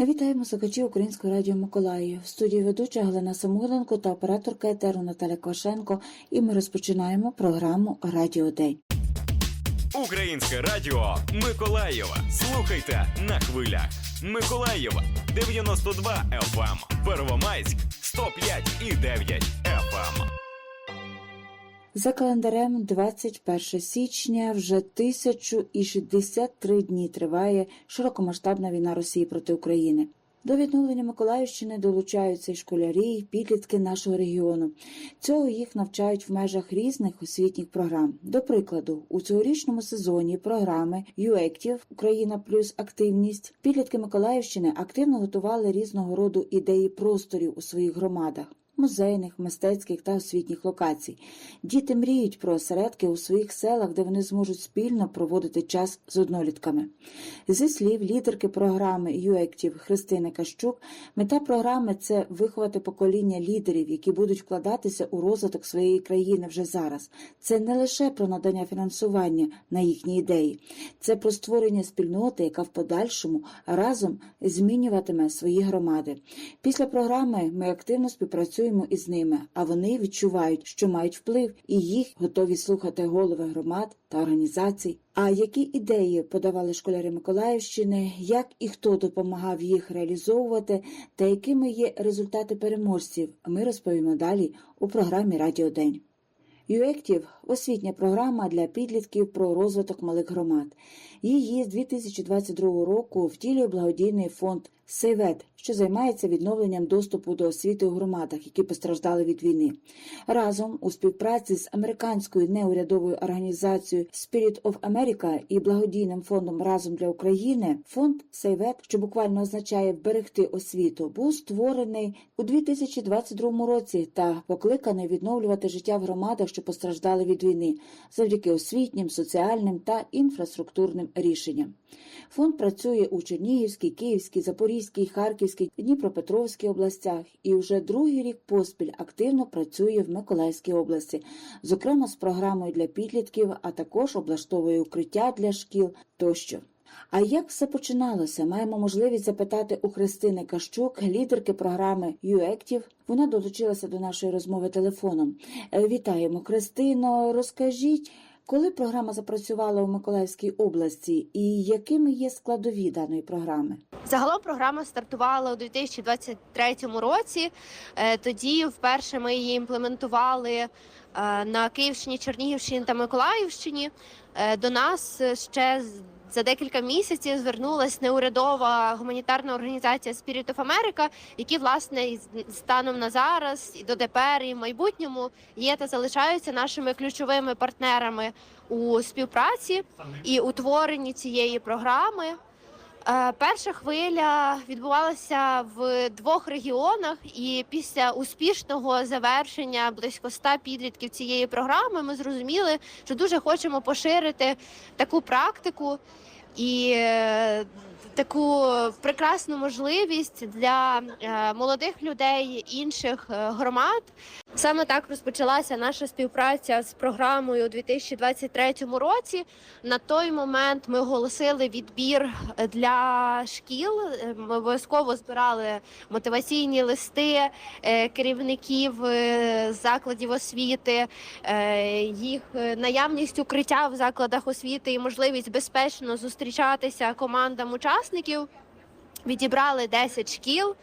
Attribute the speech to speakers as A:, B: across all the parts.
A: Вітаємо слухачів Українського радіо Миколаїв. В студії ведуча Галина Самойленко та операторка етеру Наталя Квашенко. І ми розпочинаємо програму Радіо День.
B: Українське радіо Миколаєва. Слухайте на хвилях. Миколаєва 92 FM, Первомайськ 105 і 9 FM.
A: За календарем 21 січня вже 1063 дні триває широкомасштабна війна Росії проти України. До відновлення Миколаївщини долучаються й школярі, і підлітки нашого регіону. Цього їх навчають в межах різних освітніх програм. До прикладу, у цьогорічному сезоні програми ЮЕКТів Україна плюс активність підлітки Миколаївщини активно готували різного роду ідеї просторів у своїх громадах. Музейних, мистецьких та освітніх локацій. Діти мріють про осередки у своїх селах, де вони зможуть спільно проводити час з однолітками. Зі слів лідерки програми ЮЕКТів Христини Кащук, мета програми це виховати покоління лідерів, які будуть вкладатися у розвиток своєї країни вже зараз. Це не лише про надання фінансування на їхні ідеї, це про створення спільноти, яка в подальшому разом змінюватиме свої громади. Після програми ми активно співпрацюємо із ними, а вони відчувають, що мають вплив, і їх готові слухати голови громад та організацій. А які ідеї подавали школяри Миколаївщини, як і хто допомагав їх реалізовувати, та якими є результати переможців, ми розповімо далі у програмі Радіо День. ЮЕКТів освітня програма для підлітків про розвиток малих громад. Її з 2022 року втілює благодійний фонд Сейвет, що займається відновленням доступу до освіти у громадах, які постраждали від війни. Разом у співпраці з американською неурядовою організацією Spirit of America і благодійним фондом Разом для України фонд Сейвет, що буквально означає вберегти освіту, був створений у 2022 році та покликаний відновлювати життя в громадах, що постраждали від війни, завдяки освітнім, соціальним та інфраструктурним рішенням. Фонд працює у Чернігівській, Київській, Запорізькій, Харківській, Дніпропетровській областях і вже другий рік поспіль активно працює в Миколаївській області, зокрема з програмою для підлітків, а також облаштовує укриття для шкіл тощо. А як все починалося? Маємо можливість запитати у Христини Кащук, лідерки програми ЮЕКТів. Вона долучилася до нашої розмови телефоном. Е, Вітаємо, Христино. Розкажіть, коли програма запрацювала у Миколаївській області, і якими є складові даної програми?
C: Загалом програма стартувала у 2023 році. Е, Тоді вперше ми її імплементували е, на Київщині, Чернігівщині та Миколаївщині. До нас ще за декілька місяців звернулася неурядова гуманітарна організація Spirit of America, які власне станом на зараз і дотепер, і в майбутньому є та залишаються нашими ключовими партнерами у співпраці і утворенні цієї програми. Е, Перша хвиля відбувалася в двох регіонах, і після успішного завершення близько 100 підлітків цієї програми ми зрозуміли, що дуже хочемо поширити таку практику. І е, таку прекрасну можливість для е, молодих людей інших е, громад. Саме так розпочалася наша співпраця з програмою у 2023 році. На той момент ми оголосили відбір для шкіл. Е, Ми обов'язково збирали мотиваційні листи е, керівників е, закладів освіти, е, їх е, наявність укриття в закладах освіти і можливість безпечно зустрічатися командам учасників. Відібрали 10 шкіл.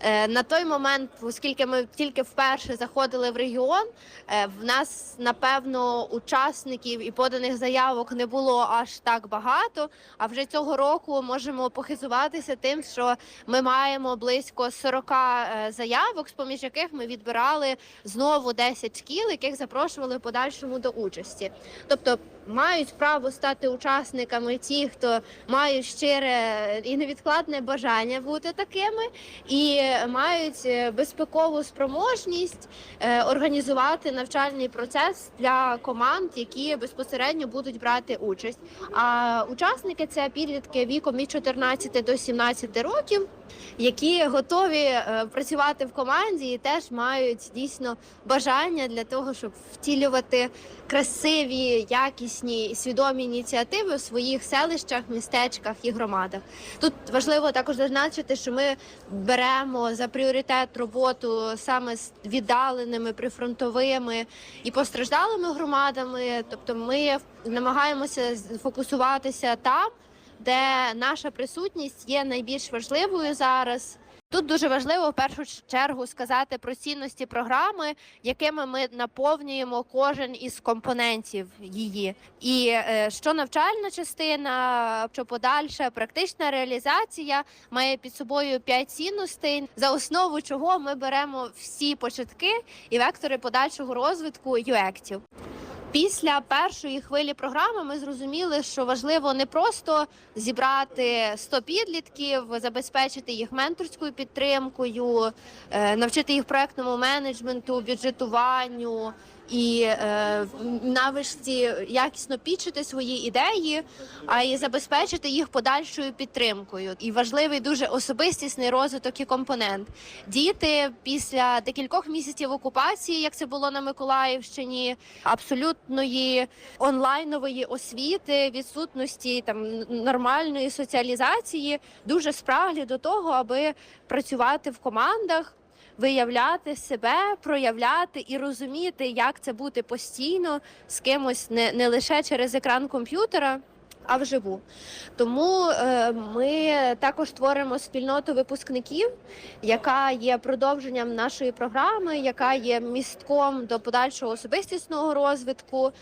C: Е, На той момент, оскільки ми тільки вперше заходили в регіон, е, в нас напевно учасників і поданих заявок не було аж так багато. А вже цього року можемо похизуватися тим, що ми маємо близько 40 е, заявок, з поміж яких ми відбирали знову 10 шкіл, яких запрошували в подальшому до участі. Тобто мають право стати учасниками ті, хто мають щире і невідкладне бажання бути такими, і мають е, безпекову спроможність е, організувати навчальний процес для команд, які безпосередньо будуть брати участь. А учасники це підлітки віком від 14 до 17 років, які готові е, працювати в команді і теж мають дійсно бажання для того, щоб втілювати красиві, якісні. і свідомі ініціативи в своїх селищах, містечках і громадах. Тут важливо також зазначити, що ми беремо за пріоритет роботу саме з віддаленими прифронтовими і постраждалими громадами. Тобто, ми намагаємося фокусуватися там, де наша присутність є найбільш важливою зараз. Тут дуже важливо в першу чергу сказати про цінності програми, якими ми наповнюємо кожен із компонентів її. І е, що навчальна частина, що подальша практична реалізація має під собою п'ять цінностей, за основу чого ми беремо всі початки і вектори подальшого розвитку юектів. Після першої хвилі програми ми зрозуміли, що важливо не просто зібрати 100 підлітків, забезпечити їх менторською підтримкою, е, навчити їх проектному менеджменту, бюджетуванню і е, навичці якісно пічити свої ідеї, а й забезпечити їх подальшою підтримкою. І важливий дуже особистісний розвиток і компонент. Діти після декількох місяців окупації, як це було на Миколаївщині, абсолютної онлайнової освіти, відсутності там нормальної соціалізації, дуже спраглі до того, аби працювати в командах. Виявляти себе, проявляти і розуміти, як це бути постійно з кимось не, не лише через екран комп'ютера, а вживу. Тому е, ми також творимо спільноту випускників, яка є продовженням нашої програми, яка є містком до подальшого особистісного розвитку.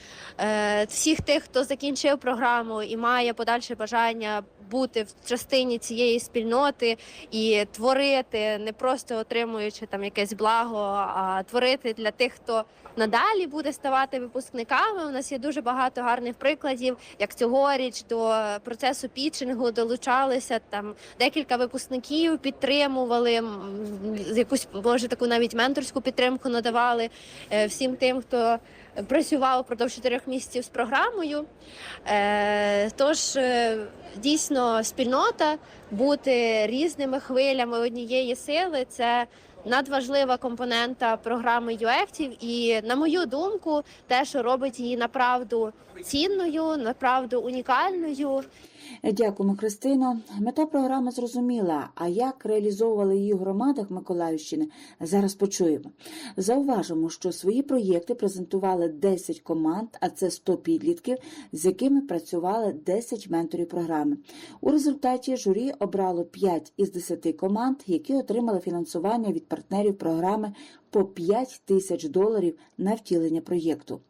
C: Е, всіх тих, хто закінчив програму і має подальше бажання бути в частині цієї спільноти і творити, не просто отримуючи там якесь благо, а творити для тих, хто надалі буде ставати випускниками. У нас є дуже багато гарних прикладів, як цьогоріч до процесу пітчингу долучалися там декілька випускників, підтримували якусь може таку навіть менторську підтримку надавали е, всім тим, хто працював протягом чотирьох місяців з програмою. Е, Тож е, дійсно спільнота бути різними хвилями однієї сили це. Надважлива компонента програми ЮЕФТів, і на мою думку, те, що робить її направду цінною, направду унікальною,
A: Дякуємо, Христино. Мета програми зрозуміла. А як реалізовували її в громадах Миколаївщини, зараз почуємо. Зауважимо, що свої проєкти презентували 10 команд, а це 100 підлітків, з якими працювали 10 менторів програми. У результаті журі обрало 5 із 10 команд, які отримали фінансування від партнерів програми по 5 тисяч доларів на втілення проєкту.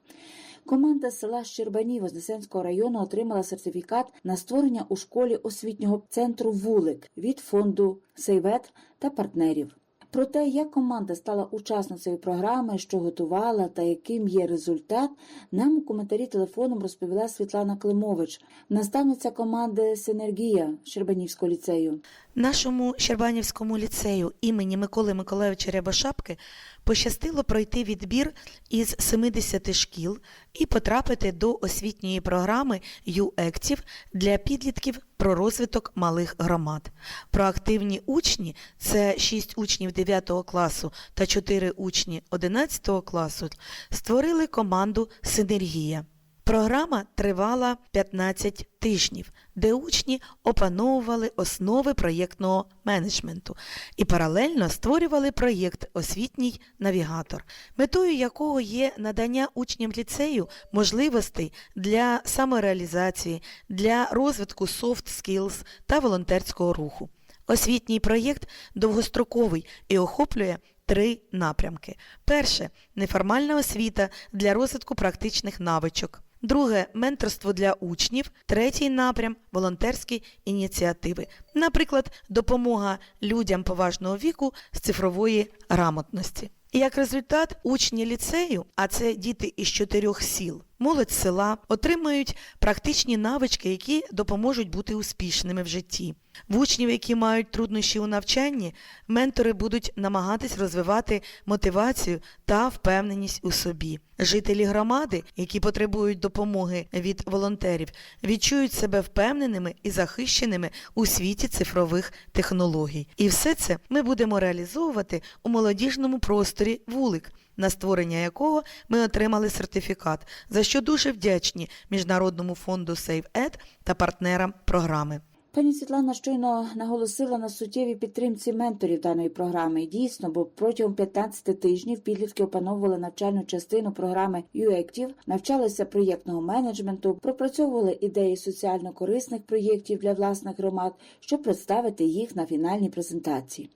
A: Команда села Щербанів Вознесенського району отримала сертифікат на створення у школі освітнього центру Вулик від фонду Сейвет та партнерів. Про те, як команда стала учасницею програми, що готувала та яким є результат, нам у коментарі телефоном розповіла Світлана Климович, наставниця команди Синергія Щербанівського ліцею.
D: Нашому Щербанівському ліцею імені Миколи Миколайовича Рябошапки пощастило пройти відбір із 70 шкіл і потрапити до освітньої програми ЮЕКТів для підлітків про розвиток малих громад. Проактивні учні це 6 учнів 9 класу та 4 учні 11 класу створили команду Синергія. Програма тривала 15 тижнів, де учні опановували основи проєктного менеджменту і паралельно створювали проєкт Освітній навігатор, метою якого є надання учням ліцею можливостей для самореалізації, для розвитку soft skills та волонтерського руху. Освітній проєкт довгостроковий і охоплює три напрямки. Перше неформальна освіта для розвитку практичних навичок. Друге менторство для учнів, третій напрям волонтерські ініціативи, наприклад, допомога людям поважного віку з цифрової грамотності. Як результат, учні ліцею, а це діти із чотирьох сіл, молодь села, отримують практичні навички, які допоможуть бути успішними в житті. В учнів, які мають труднощі у навчанні, ментори будуть намагатись розвивати мотивацію та впевненість у собі. Жителі громади, які потребують допомоги від волонтерів, відчують себе впевненими і захищеними у світі цифрових технологій. І все це ми будемо реалізовувати у молодіжному просторі вулик на створення якого ми отримали сертифікат, за що дуже вдячні Міжнародному фонду SaveEd та партнерам програми.
A: Пані Світлана щойно наголосила на суттєвій підтримці менторів даної програми. Дійсно, бо протягом 15 тижнів підлітки опановували навчальну частину програми UActive, навчалися проєктного менеджменту, пропрацьовували ідеї соціально корисних проєктів для власних громад, щоб представити їх на фінальній презентації.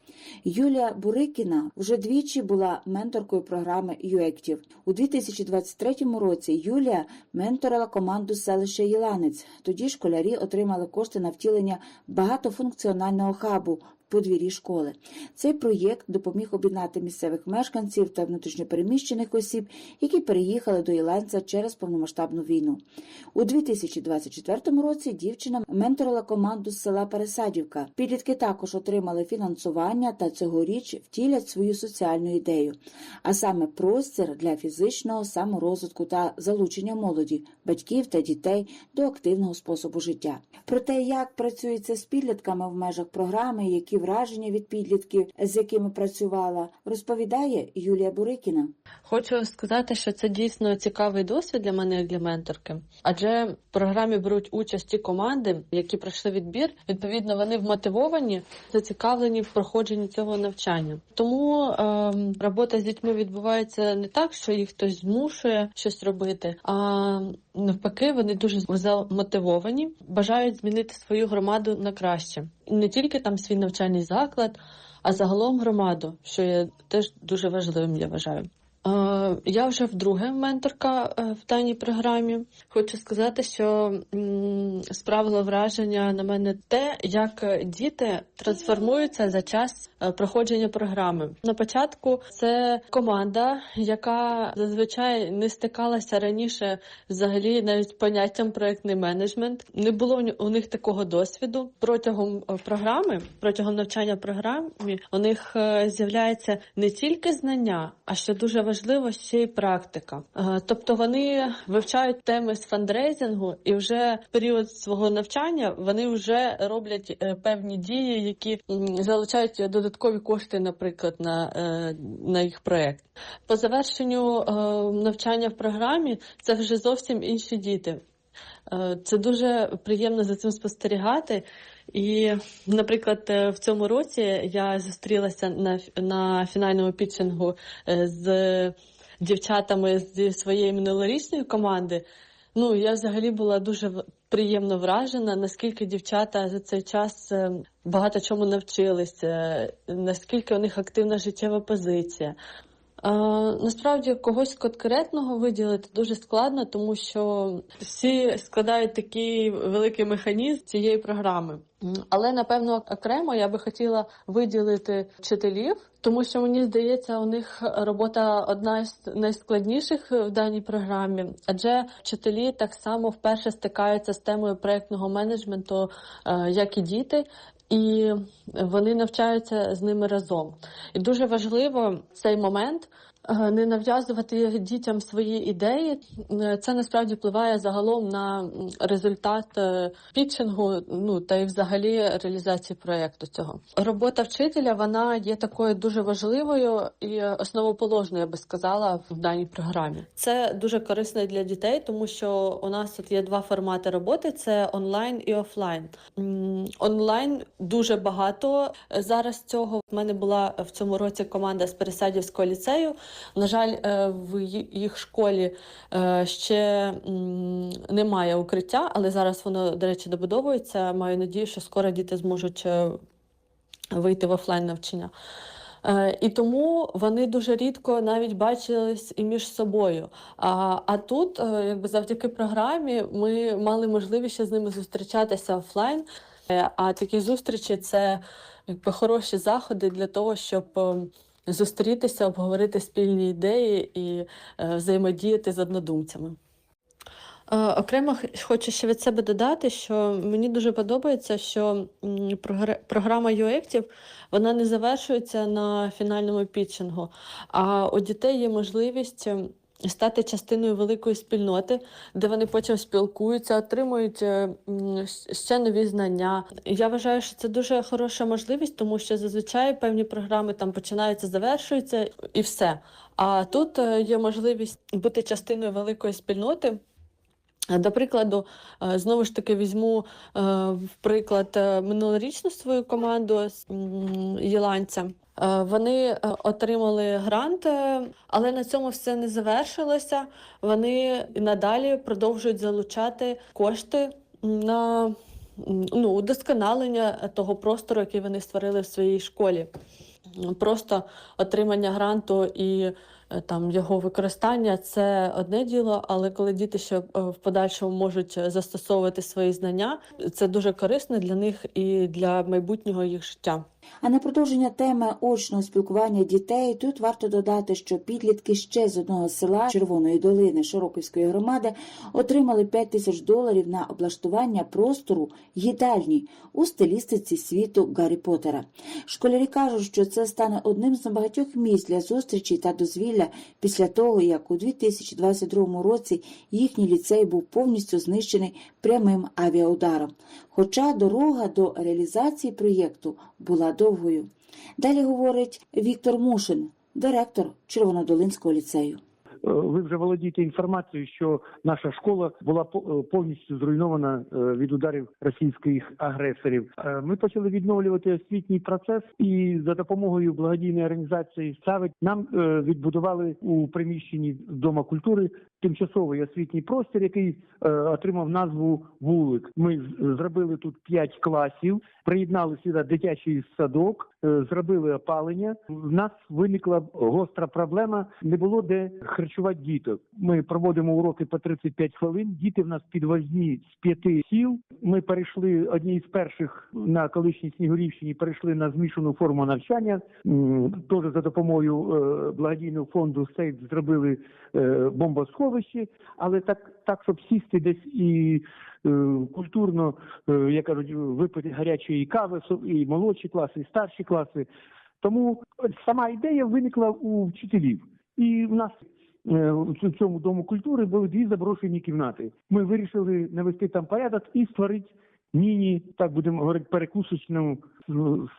A: Юлія Бурикіна вже двічі була менторкою програми UActive. У 2023 році Юлія менторила команду селища Єланець. Тоді школярі отримали кошти на втілення багатофункціонального хабу. Подвір'ї школи цей проєкт допоміг об'єднати місцевих мешканців та внутрішньопереміщених осіб, які переїхали до Іланця через повномасштабну війну. У 2024 році дівчина менторила команду з села Пересадівка. Підлітки також отримали фінансування та цьогоріч втілять свою соціальну ідею, а саме простір для фізичного саморозвитку та залучення молоді, батьків та дітей до активного способу життя. Про те, як працюється з підлітками в межах програми, які враження від підлітків, з якими працювала, розповідає Юлія Бурикіна.
E: Хочу сказати, що це дійсно цікавий досвід для мене як для менторки, адже в програмі беруть участь ті команди, які пройшли відбір. Відповідно, вони вмотивовані, зацікавлені в проходженні цього навчання. Тому ем, робота з дітьми відбувається не так, що їх хтось змушує щось робити, а навпаки, вони дуже замотивовані, бажають змінити свою громаду на краще, не тільки там свій навчальний заклад, а загалом громаду, що є теж дуже важливим, я вважаю. Е, Я вже вдруге менторка е, в даній програмі. Хочу сказати, що справило враження на мене те, як діти трансформуються за час е, проходження програми. На початку це команда, яка зазвичай не стикалася раніше взагалі навіть поняттям проектний менеджмент. Не було у них такого досвіду. Протягом е, програми, протягом навчання в програмі, у них е, з'являється не тільки знання, а що дуже важливо, ще й практика. Е, Тобто вони вивчають теми з фандрейзингу, і вже в період свого навчання вони вже роблять е, певні дії, які залучають додаткові кошти, наприклад, на, е, на їх проект. По завершенню навчання в програмі це вже зовсім інші діти. Це дуже приємно за цим спостерігати. І, наприклад, е, в цьому році я зустрілася на, на фінальному пітчингу е, з дівчатами зі своєї минулорічної команди. Ну, я взагалі була дуже приємно вражена, наскільки дівчата за цей час е, багато чому навчилися, наскільки у них активна життєва позиція. Е, насправді когось конкретного виділити дуже складно, тому що всі складають такий великий механізм цієї програми. Але напевно окремо я би хотіла виділити вчителів, тому що мені здається, у них робота одна з найскладніших в даній програмі, адже вчителі так само вперше стикаються з темою проектного менеджменту, е, як і діти. І вони навчаються з ними разом. І дуже важливо цей момент не нав'язувати дітям свої ідеї. Е, Це насправді впливає загалом на результат е, пітчингу, ну та й взагалі реалізації проєкту цього. Робота вчителя вона є такою дуже важливою і основоположною, я би сказала, в даній програмі. Це дуже корисно для дітей, тому що у нас тут є два формати роботи: це онлайн і офлайн. Онлайн дуже багато е, зараз цього. В мене була в цьому році команда з Пересадівського ліцею. На жаль, е, в їх школі е, ще немає укриття, але зараз воно, до речі, добудовується. Маю надію, що скоро діти зможуть е, вийти в офлайн навчання. І тому вони дуже рідко навіть бачились і між собою. А, а тут, якби завдяки програмі, ми мали можливість ще з ними зустрічатися офлайн. А такі зустрічі це якби хороші заходи для того, щоб е, зустрітися, обговорити спільні ідеї і е, взаємодіяти з однодумцями. Е, Окремо хочу ще від себе додати, що мені дуже подобається, що програма UActive, вона не завершується на фінальному пітчингу, а у дітей є можливість стати частиною великої спільноти, де вони потім спілкуються, отримують е, ще нові знання. Я вважаю, що це дуже хороша можливість, тому що зазвичай певні програми там починаються, завершуються і все. А тут е, є можливість бути частиною великої спільноти. До прикладу, е, знову ж таки візьму е, в приклад е, минулорічну свою команду з Єланця. Вони отримали грант, але на цьому все не завершилося. Вони надалі продовжують залучати кошти на ну, удосконалення того простору, який вони створили в своїй школі. Просто отримання гранту і там його використання це одне діло, але коли діти ще е, в подальшому можуть застосовувати свої знання, це дуже корисно для них і для майбутнього їх життя.
A: А на продовження теми очного спілкування дітей тут варто додати, що підлітки ще з одного села Червоної долини Широківської громади отримали 5 тисяч доларів на облаштування простору їдальні у стилістиці світу Гаррі Поттера. Школярі кажуть, що це стане одним з небагатьох місць для зустрічі та дозвілля після того, як у 2022 році їхній ліцей був повністю знищений прямим авіаударом. Хоча дорога до реалізації проєкту була довгою. Далі говорить Віктор Мушин, директор Червонодолинського ліцею.
F: Е, Ви вже володієте інформацією, що наша школа була е, повністю зруйнована е, від ударів російських агресорів. Ми почали відновлювати освітній процес, і за допомогою благодійної організації «Савить» нам відбудували у приміщенні Дома культури тимчасовий освітній простір, який е, отримав назву вулик. Ми зробили тут п'ять класів, приєднали сюди дитячий садок, е, зробили опалення. У нас виникла гостра проблема. Не було де харчувати діток. Ми проводимо уроки по 35 хвилин. Діти в нас підвозні з п'яти сіл. Ми перейшли одні з перших на колишній Снігурівщині. Перейшли на змішану форму навчання. Теж за допомогою е, благодійного фонду «Сейф» зробили е, бомбосховище, але так, так, щоб сісти десь і е, культурно, е, як кажуть, випити гарячої кави, і молодші класи, і старші класи. Тому сама ідея виникла у вчителів. І в нас е, в цьому дому культури були дві заброшені кімнати. Ми вирішили навести там порядок і створити міні, так будемо говорити, перекусочну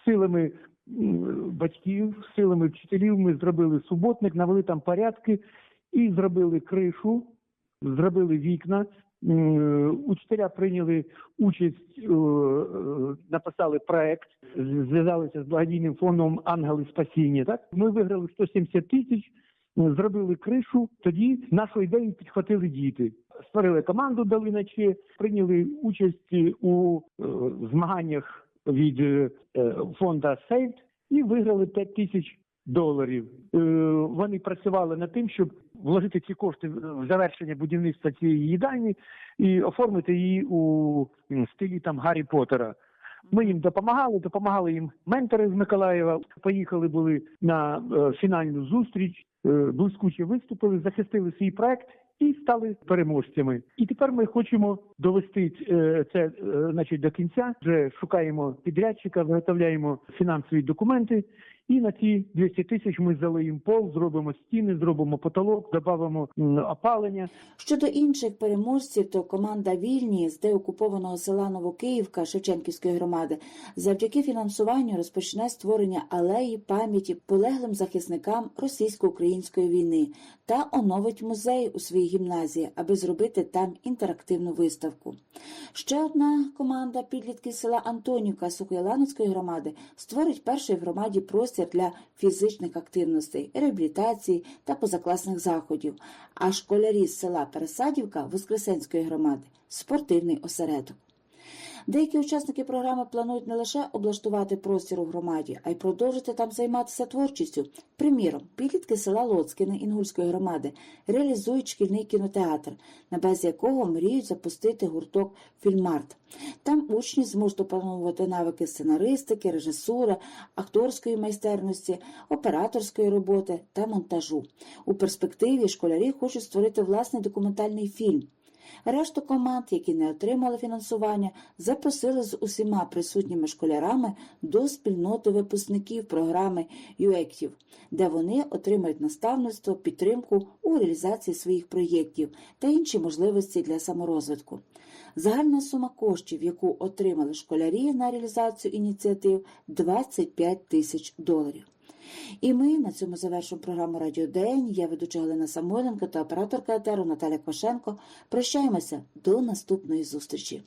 F: силами батьків, силами вчителів. Ми зробили суботник, навели там порядки і зробили кришу, зробили вікна. Учителя прийняли участь, е, написали проект, зв'язалися з благодійним фондом Ангели Спасіння. Так ми виграли 170 тисяч, зробили кришу. Тоді нашу ідею підхватили діти. Створили команду Долина Че, прийняли участь у е, змаганнях від е, фонду Сейф і виграли 5 тисяч доларів. Е, Вони працювали над тим, щоб вложити ці кошти в завершення будівництва цієї їдальні і оформити її у стилі там Гаррі Поттера. Ми їм допомагали, допомагали їм ментори з Миколаєва. Поїхали були на е, фінальну зустріч, е, блискуче виступили, захистили свій проект і стали переможцями. І тепер ми хочемо довести е, це е, значить, до кінця. Вже шукаємо підрядчика, виготовляємо фінансові документи. І на ці 200 тисяч ми залиємо пол, зробимо стіни, зробимо потолок, додамо опалення.
A: Щодо інших переможців, то команда Вільні з деокупованого села Новокиївка Шевченківської громади завдяки фінансуванню розпочне створення алеї пам'яті полеглим захисникам російсько-української війни та оновить музей у своїй гімназії, аби зробити там інтерактивну виставку. Ще одна команда підлітків села Антонівка Сокояланицької громади створить перший в громаді простір для фізичних активностей, реабілітації та позакласних заходів. А школярі з села Пересадівка Воскресенської громади спортивний осередок. Деякі учасники програми планують не лише облаштувати простір у громаді, а й продовжити там займатися творчістю. Приміром, підлітки села Лоцкине Інгульської громади реалізують шкільний кінотеатр, на базі якого мріють запустити гурток Фільмарт. Там учні зможуть опановувати навики сценаристики, режисури, акторської майстерності, операторської роботи та монтажу. У перспективі школярі хочуть створити власний документальний фільм. Решту команд, які не отримали фінансування, запросили з усіма присутніми школярами до спільноти випускників програми ЮЕКТів, де вони отримають наставництво, підтримку у реалізації своїх проєктів та інші можливості для саморозвитку. Загальна сума коштів, яку отримали школярі на реалізацію ініціатив, 25 тисяч доларів. І ми на цьому завершуємо програму Радіо День. Я ведуча Галина Самойленко та операторка етеру Наталя Квашенко. Прощаємося до наступної зустрічі.